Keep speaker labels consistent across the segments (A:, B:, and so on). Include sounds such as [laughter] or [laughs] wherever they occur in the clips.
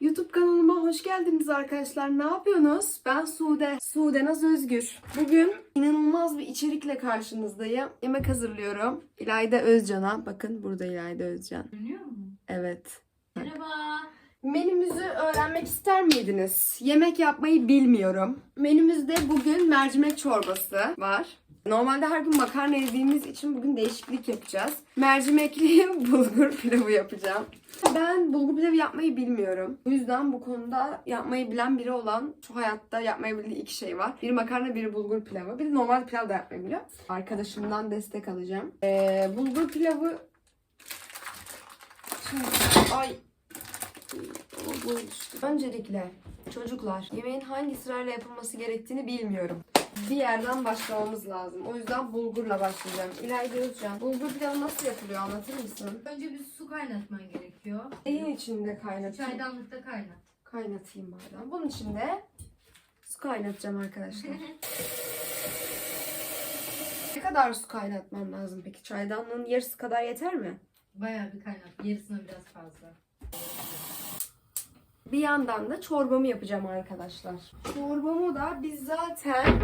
A: YouTube kanalıma hoş geldiniz arkadaşlar. Ne yapıyorsunuz? Ben Sude. Sude Naz Özgür. Bugün inanılmaz bir içerikle karşınızdayım. Yemek hazırlıyorum. İlayda Özcan'a. Bakın burada İlayda Özcan.
B: Görünüyor mu?
A: Evet.
B: Merhaba.
A: Menümüzü öğrenmek ister miydiniz? Yemek yapmayı bilmiyorum. Menümüzde bugün mercimek çorbası var. Normalde her gün makarna yediğimiz için bugün değişiklik yapacağız. Mercimekli [laughs] bulgur pilavı yapacağım. Ben bulgur pilavı yapmayı bilmiyorum. O yüzden bu konuda yapmayı bilen biri olan şu hayatta yapmayı bildiği iki şey var. Biri makarna, biri bulgur pilavı. Bir de normal pilav da yapmayı biliyor. Arkadaşımdan destek alacağım. Ee, bulgur pilavı... Ay. Öncelikle çocuklar yemeğin hangi sırayla yapılması gerektiğini bilmiyorum. Bir yerden başlamamız lazım. O yüzden bulgurla başlayacağım. İlayda Özcan, bulgur pilavı nasıl yapılıyor anlatır mısın?
B: Önce bir su kaynatman gerekiyor.
A: Neyin içinde kaynatayım?
B: Çaydanlıkta kaynat.
A: Kaynatayım madem. Bunun içinde su kaynatacağım arkadaşlar. [laughs] ne kadar su kaynatmam lazım peki? Çaydanlığın yarısı kadar yeter mi?
B: Bayağı bir kaynat. Yarısına biraz fazla.
A: Bir yandan da çorbamı yapacağım arkadaşlar. Çorbamı da biz zaten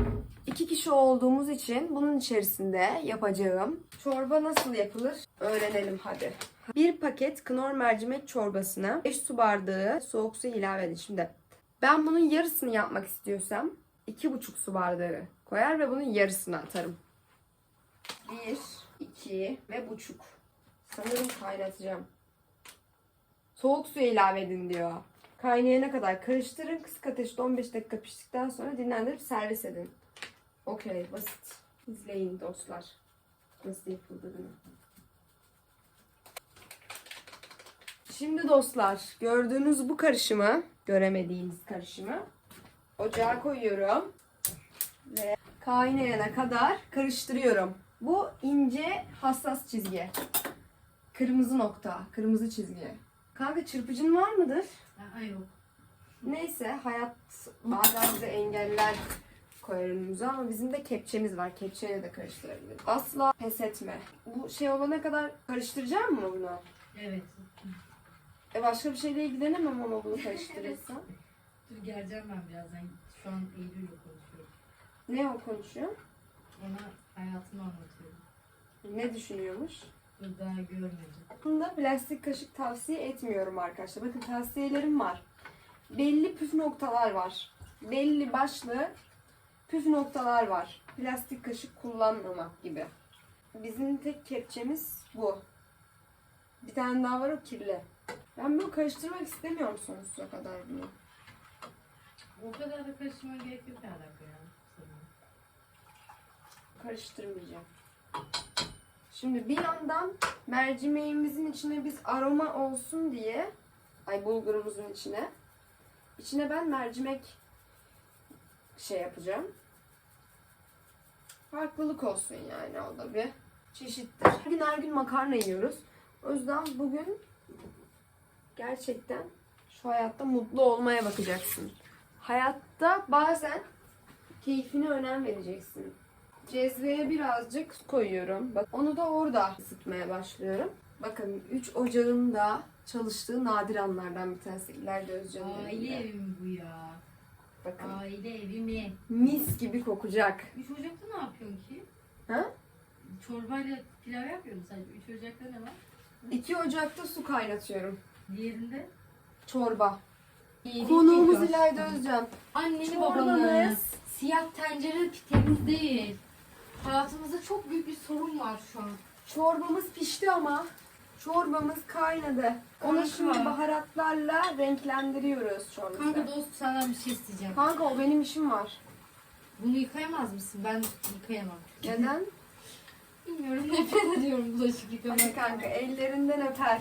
A: iki kişi olduğumuz için bunun içerisinde yapacağım. Çorba nasıl yapılır? Öğrenelim hadi. Bir paket knor mercimek çorbasına 5 su bardağı soğuk su ilave edin. Şimdi ben bunun yarısını yapmak istiyorsam 2,5 su bardağı koyar ve bunun yarısını atarım. 1, 2 ve buçuk. Sanırım kaynatacağım. Soğuk suya ilave edin diyor. Kaynayana kadar karıştırın. Kısık ateşte 15 dakika piştikten sonra dinlendirip servis edin. Okey basit. İzleyin dostlar. Nasıl yapıldığını. Şimdi dostlar gördüğünüz bu karışımı, göremediğiniz karışımı ocağa koyuyorum. Ve kaynayana kadar karıştırıyorum. Bu ince hassas çizgi. Kırmızı nokta, kırmızı çizgi. Kanka çırpıcın var mıdır?
B: Aa, yok.
A: Neyse hayat bazen bize engeller koyar önümüze ama bizim de kepçemiz var. Kepçeyle de karıştırabiliriz. Asla pes etme. Bu şey olana kadar karıştıracağım mı bunu?
B: Evet.
A: E başka bir şeyle ilgilenemem ama bunu karıştırırsam. [laughs]
B: Dur geleceğim ben birazdan. Şu an Eylül'le konuşuyorum.
A: ne o konuşuyor?
B: Ona hayatımı anlatıyorum.
A: Ne düşünüyormuş?
B: Daha görmedim.
A: Aslında plastik kaşık tavsiye etmiyorum arkadaşlar. Bakın tavsiyelerim var. Belli püf noktalar var. Belli başlı püf noktalar var. Plastik kaşık kullanmamak gibi. Bizim tek kepçemiz bu. Bir tane daha var o kirli. Ben bunu karıştırmak istemiyorum sonsuza kadar bunu.
B: O kadar da karıştırma gerek yok alaka ya.
A: Karıştırmayacağım. Şimdi bir yandan mercimeğimizin içine biz aroma olsun diye ay bulgurumuzun içine içine ben mercimek şey yapacağım. Farklılık olsun yani o da bir çeşittir. Her gün her gün makarna yiyoruz. O yüzden bugün gerçekten şu hayatta mutlu olmaya bakacaksın. Hayatta bazen keyfine önem vereceksin. Cezveye birazcık koyuyorum. Bak onu da orada ısıtmaya başlıyorum. Bakın 3 ocağın da çalıştığı nadir anlardan bir tanesi. İleride Özcan'ın
B: Aile
A: evinde.
B: evi mi bu ya?
A: Bakın
B: Aile evi mi?
A: mis gibi kokacak.
B: Üç Ocak'ta ne yapıyorsun ki?
A: Ha?
B: Çorbayla pilav yapıyor musun sadece? Üç Ocak'ta ne var?
A: 2 ocakta su kaynatıyorum.
B: Diğerinde?
A: Çorba.
B: İyilik
A: Konuğumuz. İlayda Özcan.
B: Anneni
A: Çorbamız.
B: babanı. Siyah tencere temiz değil. Hayatımızda çok büyük bir sorun var şu an.
A: Çorbamız pişti ama çorbamız kaynadı. Onu şimdi baharatlarla renklendiriyoruz çorbamızı.
B: Kanka dost senden bir şey isteyeceğim.
A: Kanka o benim işim var.
B: Bunu yıkayamaz mısın? Ben yıkayamam.
A: Neden? [laughs]
B: Bilmiyorum nefret ediyorum bulaşık
A: Hadi
B: yıkamaktan.
A: kanka ellerinden öper.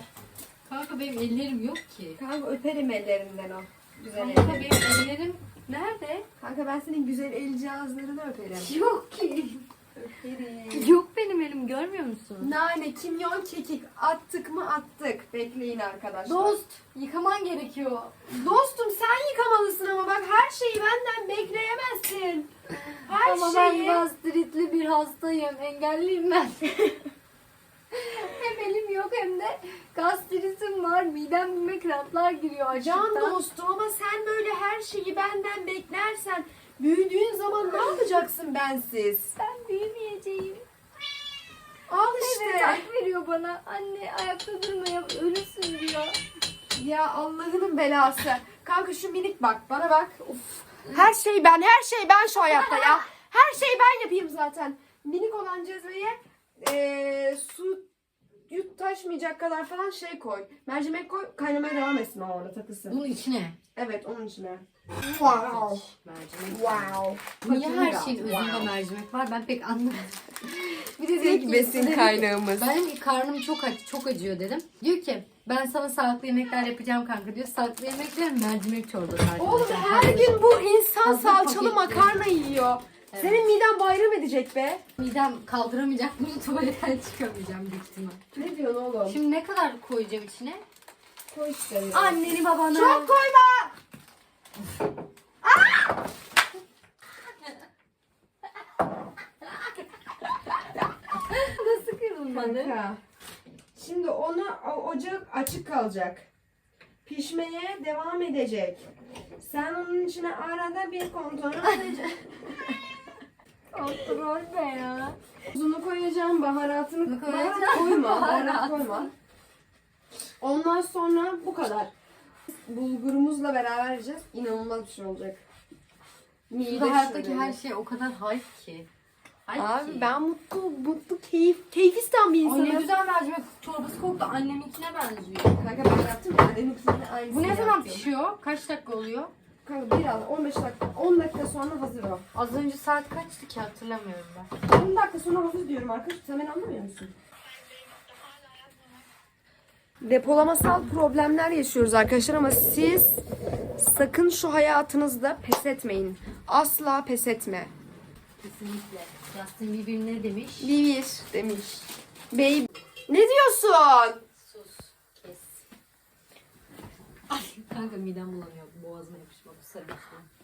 B: Kanka benim ellerim yok ki.
A: Kanka öperim ellerinden o. Güzel
B: Kanka
A: elleri.
B: benim ellerim nerede?
A: Kanka ben senin güzel el cihazlarını öperim.
B: Yok ki.
A: Öperim.
B: Yok benim elim görmüyor musun?
A: Nane, kimyon, kekik attık mı attık. Bekleyin arkadaşlar.
B: Dost yıkaman gerekiyor.
A: Dostum sen yıkamalısın ama bak her şeyi benden bekleyemezsin. Her
B: Ama ben
A: şeyi.
B: gastritli bir hastayım. Engelliyim ben. [laughs]
A: Hem
B: elim yok hem de gastritim var. Midem kramplar giriyor
A: Can
B: açlıktan.
A: dostum ama sen böyle her şeyi benden beklersen büyüdüğün zaman ne yapacaksın bensiz?
B: Ben büyümeyeceğim.
A: Al
B: Evet
A: işte.
B: hak veriyor bana. Anne ayakta durmaya ölürsün diyor.
A: Ya Allah'ının belası. Kanka şu minik bak bana bak. Uf. Her şey ben, her şey ben şu hayatta ya. [laughs] Her şeyi ben yapayım zaten. Minik olan cezveye eee, su yut taşmayacak kadar falan şey koy. Mercimek koy, kaynamaya devam etsin o orada takılsın.
B: Bunun içine.
A: Evet onun içine. Wow.
B: Mercimek.
A: Wow.
B: Niye her şeyin özünde mercimek var ben pek anlamadım. [laughs]
A: Bir de diyor ki besin kaynağımız.
B: Ben ki karnım çok aç, çok acıyor dedim. Diyor ki ben sana sağlıklı yemekler yapacağım kanka diyor. Sağlıklı yemekler mercimek çorbası.
A: Oğlum her gün bu insan
B: Hazır
A: salçalı
B: paketli.
A: makarna yiyor.
B: Evet.
A: Senin miden bayram edecek be.
B: Midem kaldıramayacak [laughs] bunu tuvaletten çıkamayacağım büyük ihtimal.
A: Ne diyorsun oğlum?
B: Şimdi ne kadar koyacağım içine?
A: koy işte.
B: Anneni babanı.
A: Çok koyma. [laughs]
B: Nasıl kırılmadı?
A: Kanka. Şimdi onu o ocak açık kalacak. Pişmeye devam edecek. Sen onun içine arada bir kontrol edeceksin.
B: Kontrol [laughs] be ya.
A: Tuzunu koyacağım, baharatını
B: Bunu
A: baharat
B: koyacağım,
A: koyma, baharat
B: baharat.
A: koyma. Ondan sonra bu kadar. Bulgurumuzla beraber yiyeceğiz. İnanılmaz bir şey olacak. Mide
B: Bu hayattaki her şey o kadar hype ki. Hype
A: Abi
B: ki.
A: ben mutlu, mutlu, keyif, keyfistan bir
B: Ay
A: insanım.
B: ne güzel mercimek çorbası koktu. Anneminkine benziyor.
A: Kanka ben yaptım ya. Benimkinin de aynısını
B: Bu ne zaman
A: yaptım.
B: pişiyor? Kaç dakika oluyor?
A: Kanka biraz 15 dakika, 10 dakika sonra hazır o.
B: Az önce saat kaçtı ki hatırlamıyorum ben.
A: 10 dakika sonra hazır diyorum arkadaşım. Sen beni anlamıyor musun? Depolamasal problemler yaşıyoruz arkadaşlar ama siz sakın şu hayatınızda pes etmeyin. Asla pes etme.
B: Kesinlikle. Justin Bieber ne demiş?
A: Bir demiş. Bey ne diyorsun?
B: Sus. Kes. Ay kanka midem bulanıyor. Boğazıma yapışmak sarı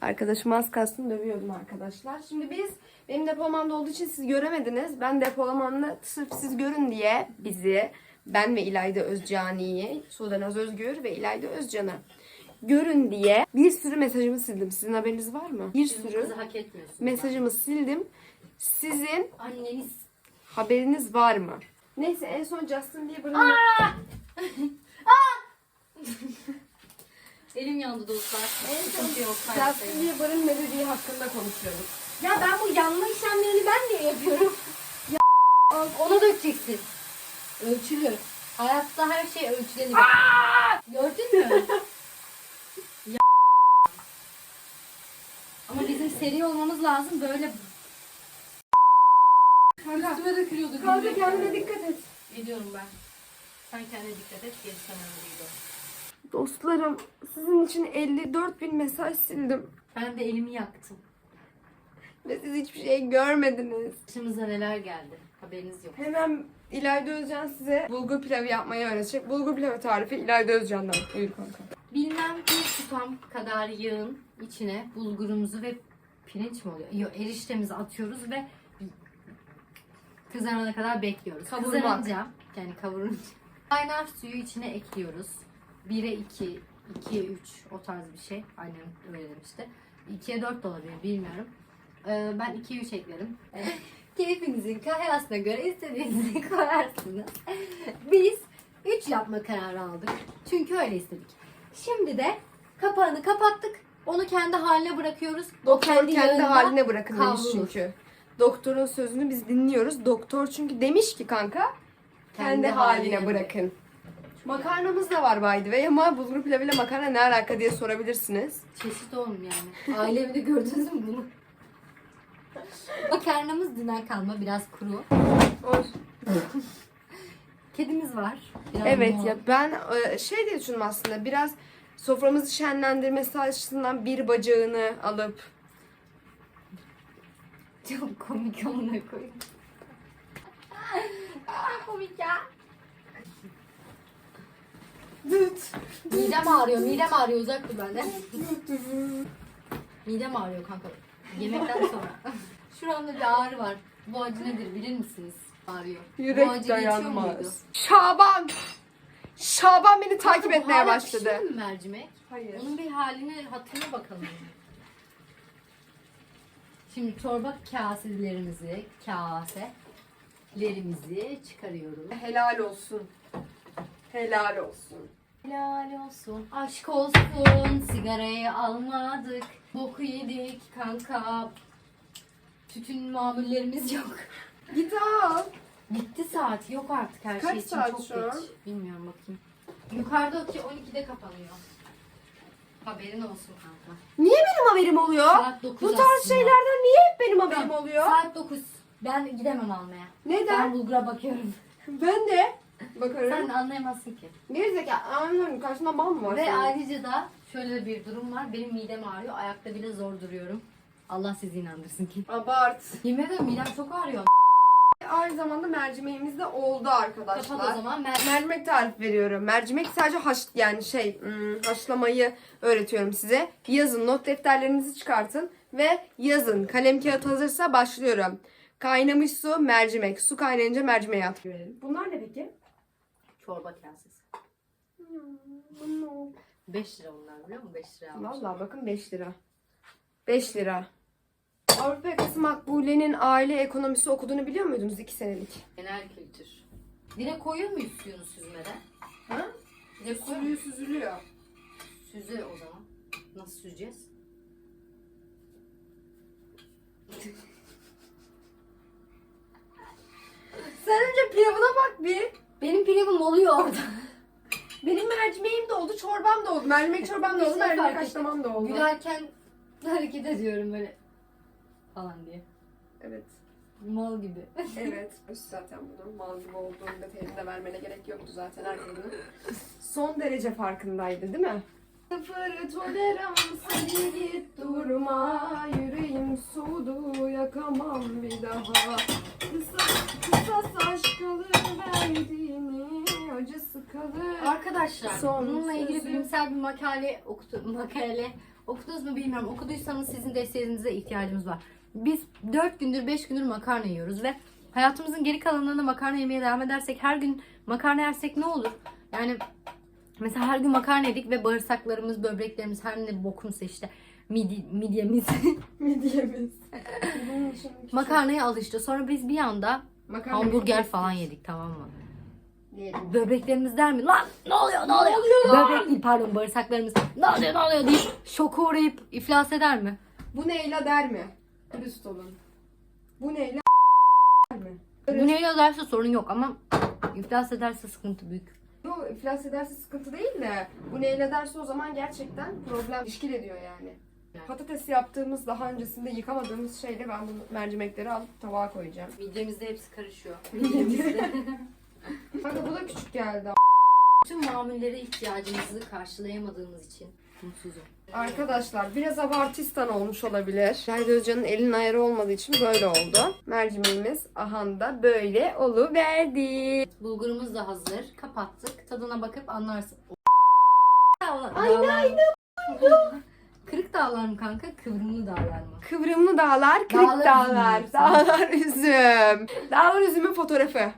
A: Arkadaşım az kalsın dövüyordum arkadaşlar. Şimdi biz benim depolamamda olduğu için siz göremediniz. Ben depolamamda sırf siz görün diye bizi ben ve İlayda Özcani'yi, Sudan Öz Özgür ve İlayda Özcan'ı görün diye bir sürü mesajımı sildim. Sizin haberiniz var mı? Bir sürü
B: hak etmiyorsun.
A: mesajımı sildim. Sizin
B: Anneniz.
A: haberiniz var mı? Neyse en son Justin Bieber'ın [laughs] [laughs]
B: Elim yandı dostlar. En Sıkıntı yok.
A: Justin
B: paylaşayım.
A: Bieber'ın melodiği hakkında konuşuyorduk.
B: Ya ben bu yanma işlemlerini ben niye yapıyorum? [laughs] ya ona dökeceksin. Ölçülü. Hayatta her şey ölçülü. Gördün mü? ya. Ama bizim seri olmamız lazım böyle.
A: Kanka,
B: Üstüme dökülüyordu.
A: kanka kendine dikkat et.
B: Ediyorum ben. Sen kendine dikkat et. Gerisi önemliydi.
A: Dostlarım sizin için 54 bin mesaj sildim.
B: Ben de elimi yaktım.
A: Ve siz hiçbir şey görmediniz.
B: Başımıza neler geldi. Haberiniz yok.
A: Hemen İlayda Özcan size bulgur pilavı yapmayı öğretecek. Bulgur pilavı tarifi İlayda Özcan'dan. Buyur kanka.
B: Bilmem bir tutam kadar yağın içine bulgurumuzu ve pirinç mi oluyor? Yok eriştemizi atıyoruz ve kızarana kadar bekliyoruz.
A: Kavurmak.
B: Kızarınca yani kavurunca [laughs] kaynar suyu içine ekliyoruz. 1'e 2, 2'ye 3 o tarz bir şey. Annem öyle demişti. 2'ye 4 de olabilir bilmiyorum. Ee, ben 2'ye 3 ekledim. [laughs] Keyfinizin kayasına göre istediğinizi [laughs] koyarsınız. Biz 3 yapma kararı aldık. Çünkü öyle istedik. Şimdi de kapağını kapattık. Onu kendi haline bırakıyoruz. O
A: Doktor kendi,
B: yağında
A: haline bırakın demiş
B: kavrulur.
A: çünkü. Doktorun sözünü biz dinliyoruz. Doktor çünkü demiş ki kanka kendi, haline, bırakın. Makarnamız da var by the way ama bulgur pilavıyla makarna ne alaka diye sorabilirsiniz.
B: Çeşit oğlum yani. Aile evinde gördünüz mü bunu? Makarnamız dünden kalma biraz kuru. Kedimiz var. Biraz
A: Evet
B: mor.
A: ya ben e, şey diye düşündüm aslında biraz soframızı şenlendirmesi açısından bir bacağını alıp
B: Çok komik onunla koyayım. Çok komik ya.
A: Dıt.
B: Midem ağrıyor, midem ağrıyor. Uzak dur benden. Midem ağrıyor kanka. Yemekten sonra. [laughs] Şuramda bir ağrı var. Bu acı nedir bilir misiniz? Ağrıyor. Bu
A: Yürek
B: acı geçiyor muydu?
A: dayanmaz. Şaban! Şaban beni takip
B: Bu
A: etmeye
B: hala
A: başladı.
B: mu mercimek?
A: Hayır.
B: Onun bir haline hatırına bakalım. Şimdi çorba kaselerimizi, kaselerimizi çıkarıyoruz.
A: Helal olsun. Helal olsun.
B: Helal olsun, aşk olsun, sigarayı almadık, boku yedik kanka. Tütün mamullerimiz yok. [laughs]
A: Git al.
B: Bitti saat, yok artık her
A: Kaç
B: şey için
A: saat
B: çok
A: şu an?
B: geç. Bilmiyorum bakayım. Yukarıda ki 12'de kapanıyor. Haberin olsun kanka.
A: Niye benim haberim oluyor?
B: Saat 9
A: Bu tarz
B: aslında.
A: şeylerden niye hep benim haberim oluyor?
B: Saat 9. Ben gidemem almaya. Ben
A: Neden?
B: bulgura bakıyorum.
A: Ben de.
B: Sen
A: Bakarım.
B: de anlayamazsın ki.
A: Gerizekalı. Anlıyorum. Karşında mal mı var?
B: Ve
A: senin?
B: ayrıca da şöyle bir durum var. Benim midem ağrıyor. Ayakta bile zor duruyorum. Allah sizi inandırsın ki.
A: Abart.
B: Yemin ederim midem çok ağrıyor.
A: Aynı zamanda mercimeğimiz de oldu arkadaşlar.
B: Kapat o zaman. Ben...
A: Mercimek tarif veriyorum. Mercimek sadece haş yani şey hmm, haşlamayı öğretiyorum size. Yazın not defterlerinizi çıkartın ve yazın. Kalem kağıt hazırsa başlıyorum. Kaynamış su, mercimek. Su kaynayınca mercimeği at. Bunlar ne peki?
B: Çorba kasesi.
A: Hmm,
B: 5 lira bunlar biliyor musun? 5 lira almış.
A: Vallahi bakın 5 lira. 5 lira. Avrupa yakası Makbule'nin aile ekonomisi okuduğunu biliyor muydunuz 2 senelik?
B: Genel kültür. Direkt koyuyor muyuz suyunu süzmeden?
A: Ha?
B: Koyuyor
A: Suyu süzülüyor.
B: Süzü o zaman. Nasıl süzeceğiz?
A: Sen önce pilavına bak bir.
B: Benim pilavım oluyor orada. [laughs]
A: Benim mercimeğim de oldu, çorbam da oldu. Mercimek çorbam da oldu, mercimek
B: fark ettim.
A: haşlamam da oldu.
B: Gülerken hareket ediyorum böyle. Falan diye.
A: Evet,
B: Mal gibi. [laughs]
A: evet. Zaten bunun mal gibi olduğunu detayını da vermene gerek yoktu zaten herkesin. Son derece farkındaydı değil mi? Sıfır tolerans hadi git durma Yüreğim soğudu yakamam bir daha Kısa, kısa saç kalır acısı kalır
B: Arkadaşlar
A: Son
B: bununla ilgili
A: sözü.
B: bilimsel bir makale okudum. Makale okudunuz mu bilmiyorum. Okuduysanız sizin desteğinize ihtiyacımız var. Biz 4 gündür 5 gündür makarna yiyoruz ve hayatımızın geri kalanlarında makarna yemeye devam edersek her gün makarna yersek ne olur? Yani mesela her gün makarna yedik ve bağırsaklarımız, böbreklerimiz her ne bokumsa işte midi, midyemiz [laughs]
A: Midyemiz. [laughs]
B: Makarnaya alıştı. Sonra biz bir anda
A: Makarna
B: hamburger falan yedik tamam mı?
A: Diyelim.
B: Böbreklerimiz der mi? Lan ne oluyor ne oluyor? Böbrek değil pardon bağırsaklarımız ne oluyor ne oluyor deyip şoka uğrayıp iflas eder mi?
A: Bu neyle der mi? Dürüst olun. Bu neyle der mi?
B: Bu neyle derse sorun yok ama iflas ederse sıkıntı büyük.
A: Yok iflas ederse sıkıntı değil de bu neyle derse o zaman gerçekten problem işkil ediyor yani. Patates yaptığımız daha öncesinde yıkamadığımız şeyle ben bu mercimekleri alıp tabağa koyacağım.
B: Midemizde hepsi karışıyor. [laughs] [laughs]
A: Kanka bu da küçük geldi.
B: Tüm mamullere ihtiyacımızı karşılayamadığımız için mutsuzum.
A: Arkadaşlar biraz abartistan olmuş olabilir. Şahide Özcan'ın elinin ayarı olmadığı için böyle oldu. Mercimeğimiz ahanda böyle oluverdi.
B: Bulgurumuz da hazır. Kapattık. Tadına bakıp anlarsın.
A: Aynı
B: aynı. [laughs] Kırık dağlar mı kanka? Kıvrımlı dağlar mı?
A: Kıvrımlı dağlar, kırık
B: Dağlar
A: dağlar, dağlar üzüm. Dağlar üzümün fotoğrafı.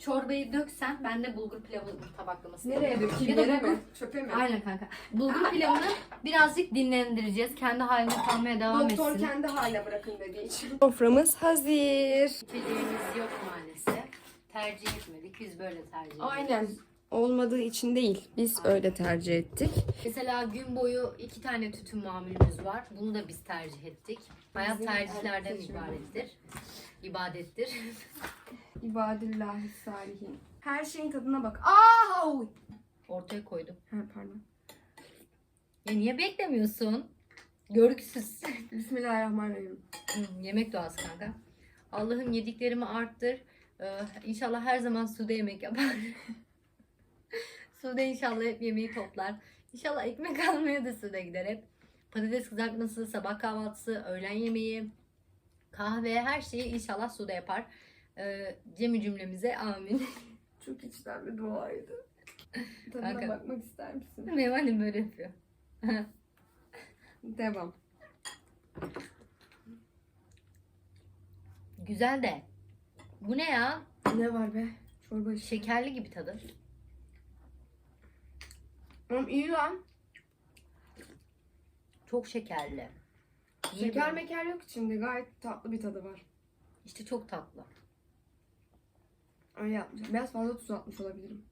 B: Çorbayı döksen ben de bulgur pilavı tabaklamasını
A: Nereye
B: yapayım.
A: dökeyim?
B: Ya da
A: Yere
B: bulgur-
A: mi? Çöpe mi?
B: Aynen kanka. Bulgur pilavını birazcık dinlendireceğiz. Kendi haline kalmaya devam
A: Doktor
B: etsin.
A: kendi haline bırakın dediği için. Soframız hazır.
B: İçeceğimiz yok maalesef. Tercih etmedik. Biz böyle tercih ettik.
A: Aynen. Olmadığı için değil. Biz öyle tercih ettik.
B: Mesela gün boyu iki tane tütün mamulümüz var. Bunu da biz tercih ettik. Hayat
A: Bizim
B: tercihlerden
A: seçimimiz.
B: ibarettir. İbadettir.
A: İbadillahi salihin. Her şeyin tadına bak. Aa! Oy!
B: Ortaya koydum.
A: Ha, pardon.
B: Ya niye beklemiyorsun? Görgüsüz. [laughs]
A: Bismillahirrahmanirrahim.
B: Hı, Yemek duası kanka. Allah'ım yediklerimi arttır. Ee, inşallah her zaman Sude yemek yapar. [laughs] Sude inşallah hep yemeği toplar. İnşallah ekmek [laughs] almaya da Sude gider hep. Patates kızartması, sabah kahvaltısı, öğlen yemeği, kahve her şeyi inşallah Sude yapar. Ee, Cemi cümlemize amin. [laughs]
A: Çok içten bir duaydı. [laughs] Tadına
B: Kanka.
A: bakmak ister misin?
B: Benim annem böyle yapıyor.
A: Devam.
B: Güzel de Bu ne ya?
A: Ne var be? Çorba işte.
B: Şekerli gibi tadı.
A: Oğlum iyi lan.
B: Çok şekerli. İyi
A: Şeker
B: bir-
A: meker yok içinde. Gayet tatlı bir tadı var.
B: İşte çok tatlı.
A: Öyle yapmış. Biraz fazla tuz atmış olabilirim.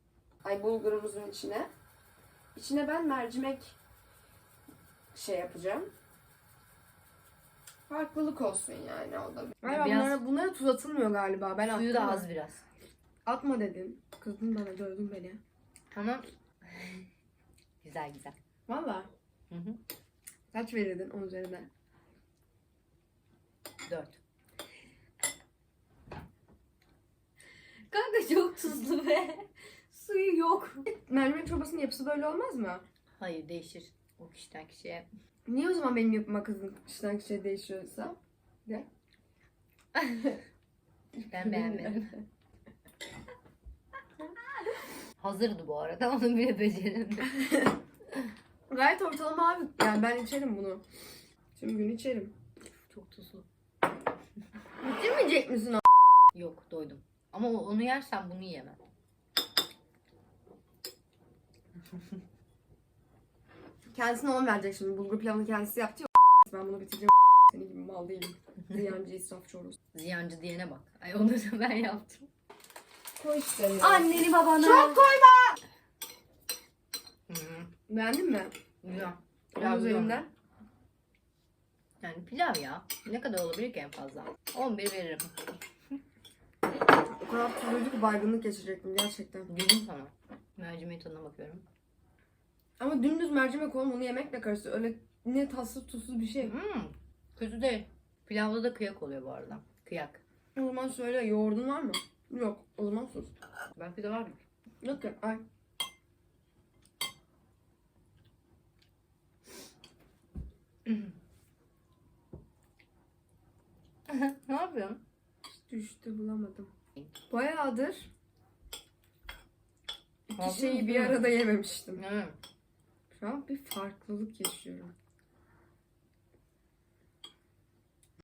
A: Ay bulgurumuzun içine. İçine ben mercimek şey yapacağım. Farklılık olsun yani o da. Hayır,
B: Biraz-
A: bunlara, bunlara tuz atılmıyor galiba. Ben
B: Suyu
A: attım
B: da az biraz.
A: Atma dedin. Kızdın bana, dövdün beni.
B: Ama güzel güzel.
A: Valla.
B: Hı hı.
A: Kaç verirdin onun üzerinden?
B: Dört. Kanka çok tuzlu be. Suyu yok.
A: Mercimek çorbasının yapısı böyle olmaz mı?
B: Hayır değişir. O kişiden kişiye.
A: Niye o zaman benim yapıma kızın kişiden kişiye değişiyorsa? De.
B: Ben beğenmedim. [laughs] Hazırdı bu arada. [laughs] Onu bile beceremedim. [laughs]
A: Gayet ortalama abi. Yani ben içerim bunu. Tüm gün içerim.
B: Çok tuzlu.
A: Bitirmeyecek misin o?
B: Yok doydum. Ama o- onu yersen bunu yiyemem.
A: Kendisine 10 verecek şimdi. Bulgur pilavını kendisi yaptı ya. Ben bunu bitireceğim. Senin gibi mal değilim. [laughs] Ziyancı israfçı olursun.
B: Ziyancı diyene bak. Ay onu da ben yaptım.
A: Koy işte ya.
B: Anneni babanı.
A: Çok koyma. Beğendin mi?
B: Güzel.
A: Pilav üzerinden.
B: Yani pilav ya. Ne kadar olabilir ki en fazla? 11 veririm.
A: O kadar tuzluydu ki baygınlık geçirecektim gerçekten.
B: Dedim sana. Mercimeğin tadına bakıyorum.
A: Ama dümdüz mercimek oğlum onu yemekle karıştı. Öyle ne tatsız tuzsuz bir şey.
B: Hmm, kötü değil. Pilavda da kıyak oluyor bu arada. Kıyak.
A: O zaman söyle yoğurdun var mı? Yok. O zaman sus.
B: Belki de var
A: Yok ya. Ay. [laughs]
B: ne yapıyorsun?
A: Düştü bulamadım. Bayağıdır iki şeyi
B: mı?
A: bir arada yememiştim.
B: Hı.
A: Şu an bir farklılık yaşıyorum.